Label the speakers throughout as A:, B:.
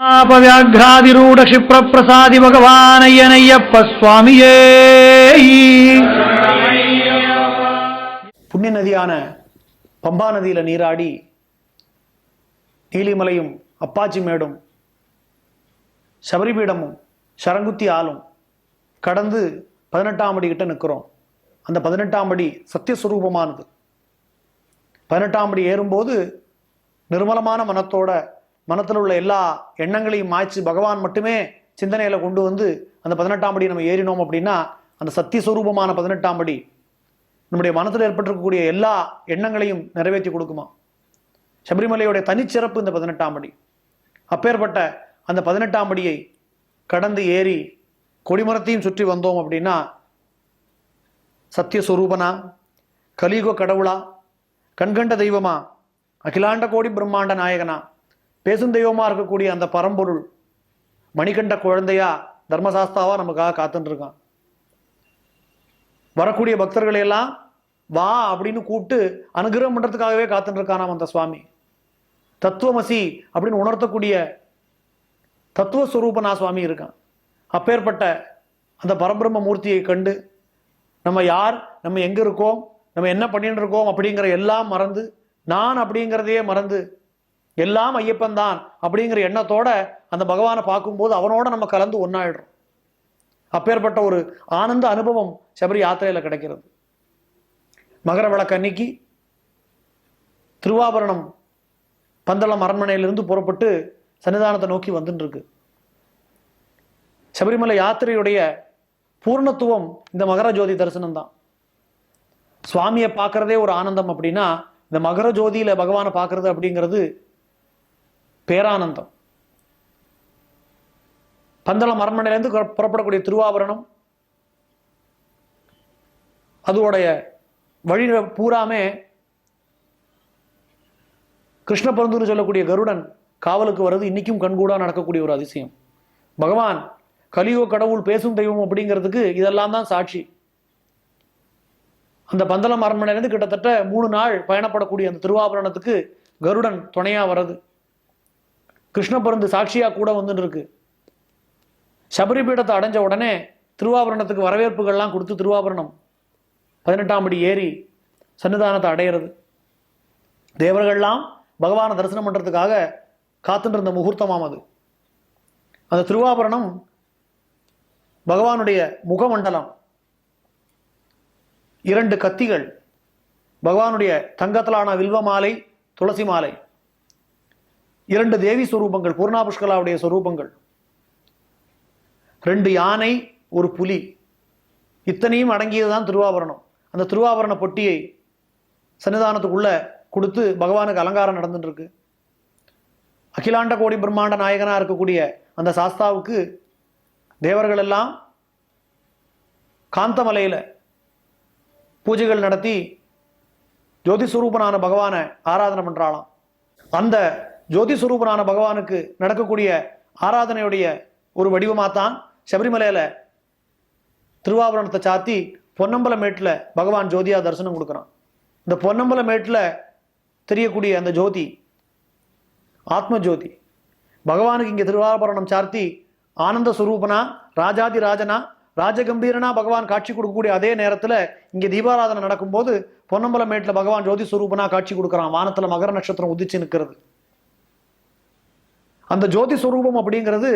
A: ஆபவியாகிராதிரூட க்ஷிப்ரப்பிரசாதி சுவாமியே.
B: புண்ணிய நதியான பம்பா நதியில் நீராடி நீலிமலையும் அப்பாச்சி மேடும் சபரிபீடமும் சரங்குத்தி ஆளும் கடந்து பதினெட்டாம் அடி கிட்ட நிற்கிறோம் அந்த பதினெட்டாம் அடி சத்தியஸ்வரூபமானது. பதினெட்டாம் அடி ஏறும்போது நிர்மலமான மனத்தோட மனத்தில் உள்ள எல்லா எண்ணங்களையும் மாய்ச்சி பகவான் மட்டுமே சிந்தனையில் கொண்டு வந்து அந்த பதினெட்டாம் படி நம்ம ஏறினோம் அப்படின்னா அந்த சத்தியஸ்வரூபமான பதினெட்டாம் படி நம்முடைய மனத்தில் ஏற்பட்டிருக்கக்கூடிய எல்லா எண்ணங்களையும் நிறைவேற்றி கொடுக்குமா? சபரிமலையுடைய தனிச்சிறப்பு இந்த பதினெட்டாம் படி. அப்பேற்பட்ட அந்த பதினெட்டாம் படியை கடந்து ஏறி கொடிமரத்தையும் சுற்றி வந்தோம் அப்படின்னா சத்தியஸ்வரூபனா கலியுக கடவுளா கண்கண்ட தெய்வமா அகிலாண்ட கோடி பிரம்மாண்ட நாயகனா பேசும் தெய்வமாக இருக்கக்கூடிய அந்த பரம்பொருள் மணிகண்ட குழந்தையா தர்மசாஸ்தாவா நமக்காக காத்துட்டுருக்கான் வரக்கூடிய பக்தர்களை எல்லாம் வா அப்படின்னு கூப்பிட்டு அனுகிரகம் பண்ணுறதுக்காகவே காத்துட்டு அந்த சுவாமி. தத்துவமசி அப்படின்னு உணர்த்தக்கூடிய தத்துவஸ்வரூபனா சுவாமி இருக்கான். அப்பேற்பட்ட அந்த பரபிரம்ம மூர்த்தியை கண்டு நம்ம யார் நம்ம எங்கே இருக்கோம் நம்ம என்ன பண்ணிட்டு இருக்கோம் அப்படிங்கிற எல்லாம் மறந்து நான் அப்படிங்கிறதையே மறந்து எல்லாம் ஐயப்பன் தான் அப்படிங்கிற எண்ணத்தோட அந்த பகவானை பார்க்கும்போது அவனோட நம்ம கலந்து ஒன்னாயிடுறோம் அப்பேற்பட்ட ஒரு ஆனந்த அனுபவம் சபரி யாத்திரையில் கிடைக்கிறது. மகர விளக்கு அன்னைக்கு திருவாபரணம் பந்தளம் அரண்மனையிலிருந்து புறப்பட்டு சன்னிதானத்தை நோக்கி வந்துட்டுருக்கு சபரிமலை யாத்திரையுடைய பூர்ணத்துவம் இந்த மகர ஜோதி தரிசனம் தான் சுவாமியை பார்க்கறதே ஒரு ஆனந்தம் அப்படின்னா இந்த மகர ஜோதியில் பகவானை பார்க்கறது அப்படிங்கிறது பேரானந்தம். பந்தளம் அரண்மனையிலேருந்து புறப்படக்கூடிய திருவாபரணம். அதோடைய வழி பூராமே கிருஷ்ண பரந்துன்னு சொல்லக்கூடிய கருடன் காவலுக்கு வர்றது இன்னைக்கும் கண்கூடாக நடக்கக்கூடிய ஒரு அதிசயம். பகவான் கலியுக கடவுள் பேசும் தெய்வம் அப்படிங்கிறதுக்கு இதெல்லாம் தான் சாட்சி. அந்த பந்தளம் அரண்மனையிலேருந்து கிட்டத்தட்ட மூணு நாள் பயணப்படக்கூடிய அந்த திருவாபரணத்துக்கு கருடன் துணையாக வர்றது. கிருஷ்ண பருந்து சாட்சியாக கூட வந்துட்டு இருக்கு சபரி பீடத்தை அடைஞ்ச உடனே திருவாபரணத்துக்கு வரவேற்புகள்லாம் கொடுத்து திருவாபரணம். பதினெட்டாம் படி ஏறி சன்னிதானத்தை அடையிறது. தேவர்கள்லாம் பகவானை தரிசனம் பண்ணுறதுக்காக காத்துட்டு இருந்த முகூர்த்தமாம் அது. அந்த திருவாபரணம் பகவானுடைய முகமண்டலம். இரண்டு கத்திகள் பகவானுடைய தங்கத்திலான வில்வ மாலை துளசி மாலை. இரண்டு தேவி சுரூபங்கள் பூர்ணா புஷ்கலாவுடைய ரெண்டு யானை ஒரு புலி. இத்தனையும் அடங்கியதுதான் திருவாபரணம். அந்த திருவாபரண பொட்டியை சன்னிதானத்துக்குள்ள கொடுத்து பகவானுக்கு அலங்காரம் நடந்துட்டு இருக்கு அகிலாண்ட கோடி பிரம்மாண்ட நாயகனா இருக்கக்கூடிய அந்த சாஸ்தாவுக்கு தேவர்கள் எல்லாம் காந்தமலையில பூஜைகள் நடத்தி ஜோதிஸ்வரூபனான பகவானை ஆராதனை பண்றாளாம். அந்த ஜோதி சுரூபனான பகவானுக்கு நடக்கக்கூடிய ஆராதனையுடைய ஒரு வடிவமாக தான் சபரிமலையில திருவாபரணத்தை சாத்தி பொன்னம்பலமேட்டில் பகவான் ஜோதியா தரிசனம் கொடுக்குறான். இந்த பொன்னம்பலமேட்டில் தெரியக்கூடிய அந்த ஜோதி ஆத்ம ஜோதி பகவானுக்கு இங்கே திருவாபரணம் சார்த்தி ஆனந்த சுரூபனா ராஜாதி ராஜனா ராஜகம்பீரனா பகவான் காட்சி கொடுக்கக்கூடிய அதே நேரத்தில் இங்கே தீபாராதனை நடக்கும்போது பொன்னம்பலமேட்டில் பகவான் ஜோதி சுரூபனா காட்சி கொடுக்குறான். வானத்தில் மகர நட்சத்திரம் உதிச்சு நிற்கிறது அந்த ஜோதி சுரூபம் அப்படிங்கிறது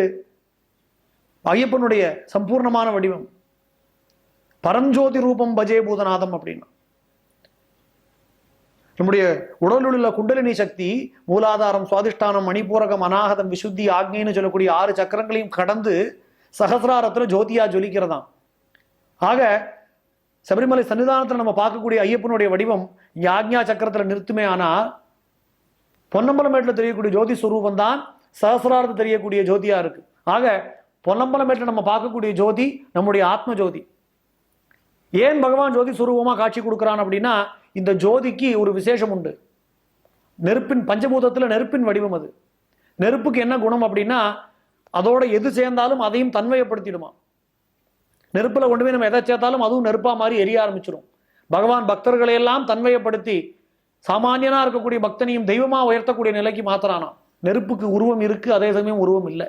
B: ஐயப்பனுடைய சம்பூர்ணமான வடிவம். பரஞ்சோதி ரூபம் பஜே பூதநாதம் அப்படின்னா. நம்முடைய உடலில் உள்ள குண்டலினி சக்தி மூலாதாரம் சுவாதிஷ்டானம் மணிப்பூரகம் அநாகதம் விசுத்தி ஆக்னின்னு சொல்லக்கூடிய ஆறு சக்கரங்களையும் கடந்து சகசிராரத்தில் ஜோதியா ஜொலிக்கிறதாம். ஆக சபரிமலை சன்னிதானத்தில் நம்ம பார்க்கக்கூடிய ஐயப்பனுடைய வடிவம் யாக்ஞா சக்கரத்தில் நிறுத்துமே ஆனால் பொன்னம்பலமேட்டில் தெரியக்கூடிய ஜோதி சுரூபம் தான் சகசிரார்த்தம் தெரியக்கூடிய ஜோதியாக இருக்கு. ஆக பொன்னம்பலமேட்டில் நம்ம பார்க்கக்கூடிய ஜோதி நம்முடைய ஆத்ம ஜோதி. ஏன் பகவான் ஜோதி சுரூபமாக காட்சி கொடுக்குறான் அப்படின்னா இந்த ஜோதிக்கு ஒரு விசேஷம் உண்டு. நெருப்பின் பஞ்சபூதத்தில் நெருப்பின் வடிவம் அது. நெருப்புக்கு என்ன குணம் அப்படின்னா அதோட எது சேர்ந்தாலும் அதையும் தன்மையப்படுத்திடுமா. நெருப்பில் கொண்டு போய் நம்ம எதை சேர்த்தாலும் அதுவும் நெருப்பாக மாதிரி எரிய ஆரம்பிச்சிடும் பகவான் பக்தர்களையெல்லாம் தன்மையப்படுத்தி சாமானியனாக இருக்கக்கூடிய பக்தனையும் தெய்வமாக உயர்த்தக்கூடிய நிலைக்கு மாத்துறானாம். நெருப்புக்கு உருவம் இருக்குது அதே சமயம் உருவம் இல்லை.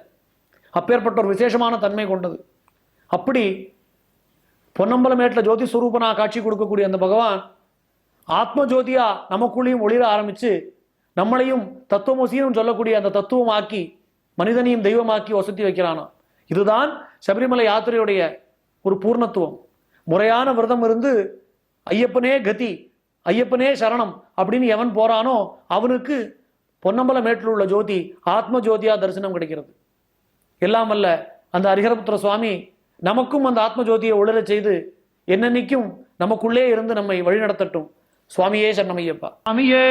B: அப்பேற்பட்ட ஒரு விசேஷமான தன்மை கொண்டது. அப்படி பொன்னம்பலமேட்டில் ஜோதி ஸ்வரூபனா காட்சி கொடுக்கக்கூடிய அந்த பகவான் ஆத்ம ஜோதியாக நமக்குள்ளேயும் ஒளிர ஆரம்பித்து நம்மளையும் தத்துவமசியும் சொல்லக்கூடிய அந்த தத்துவமாக்கி மனிதனையும் தெய்வமாக்கி வசதி வைக்கிறானோ? இதுதான் சபரிமலை யாத்திரையுடைய ஒரு பூர்ணத்துவம். முறையான விரதம் இருந்து ஐயப்பனே கதி ஐயப்பனே சரணம் அப்படின்னு எவன் போகிறானோ அவனுக்கு பொன்னம்பல மேட்டில் உள்ள ஜோதி ஆத்ம ஜோதியா தரிசனம் கிடைக்கிறது. எல்லாம் அல்ல அந்த ஹரிஹரபுத்திர சுவாமி நமக்கும் அந்த ஆத்ம ஜோதியை ஒளிரச் செய்து என்னன்னைக்கும் நமக்குள்ளே இருந்து நம்மை வழிநடத்தட்டும். சுவாமியே சரணமையப்பா.
A: சுவாமியே